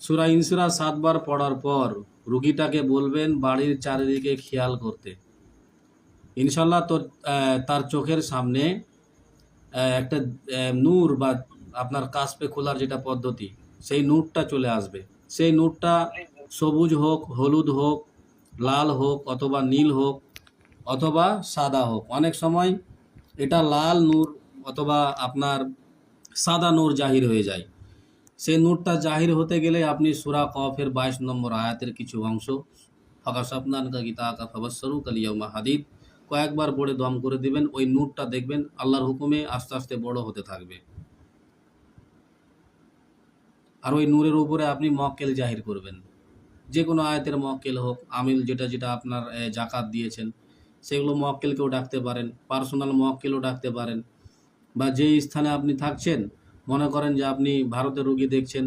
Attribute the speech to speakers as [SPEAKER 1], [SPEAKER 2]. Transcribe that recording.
[SPEAKER 1] সুরা ইনসুরা সাতবার পড়ার পর রুগীটাকে বলবেন বাড়ির চারিদিকে খেয়াল করতে। ইনশাল্লাহ তোর তার চোখের সামনে একটা নূর বা আপনার কাসপে খোলার যেটা পদ্ধতি, সেই নূরটা চলে আসবে। সেই নূরটা সবুজ হোক, হলুদ হোক, লাল হোক অথবা নীল হোক অথবা সাদা হোক। অনেক সময় এটা লাল নূর অথবা আপনার সাদা নূর জাহির হয়ে যায়। সেই নূরটা জাহির হতে গেলে আপনি সুরা কফের বাইশ নম্বর আয়াতের কিছু অংশ। ফাঁকা স্বপ্নান কা গীতা কা ফবসরু কালিয়ামা হাদিদ। কয়েকবার পড়ে দম করে দিবেন, ওই নূরটা দেখবেন, আল্লাহর হুকুমে আস্তে আস্তে বড় হতে থাকবে। আর ওই নূরের উপরে আপনি মক্কেল জাহির করবেন। যে কোনো আয়াতের মক্কেল হোক, আমিল যেটা যেটা আপনার জাকাত দিয়েছেন, সেগুলো মক্কেলকেও ডাকতে পারেন, পার্সোনাল মক্কেলও ডাকতে পারেন। বা যে স্থানে আপনি থাকছেন মনে করেন যে আপনি ভারতের রুগী দেখছেন